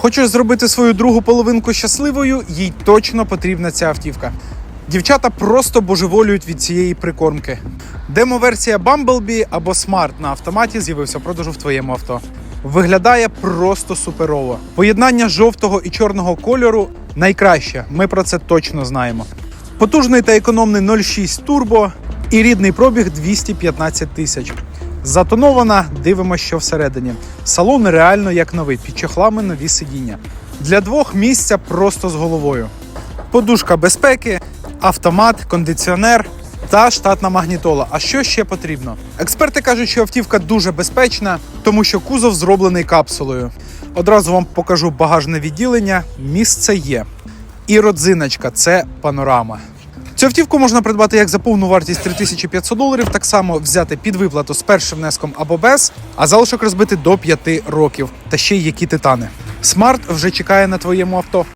Хочеш зробити свою другу половинку щасливою, їй точно потрібна ця автівка. Дівчата просто божеволюють від цієї прикормки. Демо-версія Bumblebee або Smart на автоматі з'явився продажу в твоєму авто. Виглядає просто суперово. Поєднання жовтого і чорного кольору найкраще. Ми про це точно знаємо. Потужний та економний 0,6 турбо і рідний пробіг 215 тисяч. Затонована, дивимося, що всередині. Салон реально як новий, під чохлами нові сидіння. Для двох місця просто з головою. Подушка безпеки, автомат, кондиціонер та штатна магнітола. А що ще потрібно? Експерти кажуть, що автівка дуже безпечна, тому що кузов зроблений капсулою. Одразу вам покажу багажне відділення. Місце є. І родзиночка це панорама. Цю автівку можна придбати як за повну вартість 3500 доларів, так само взяти під виплату з першим внеском або без, а залишок розбити до 5 років. Та ще й які титани. Смарт вже чекає на твоєму авто.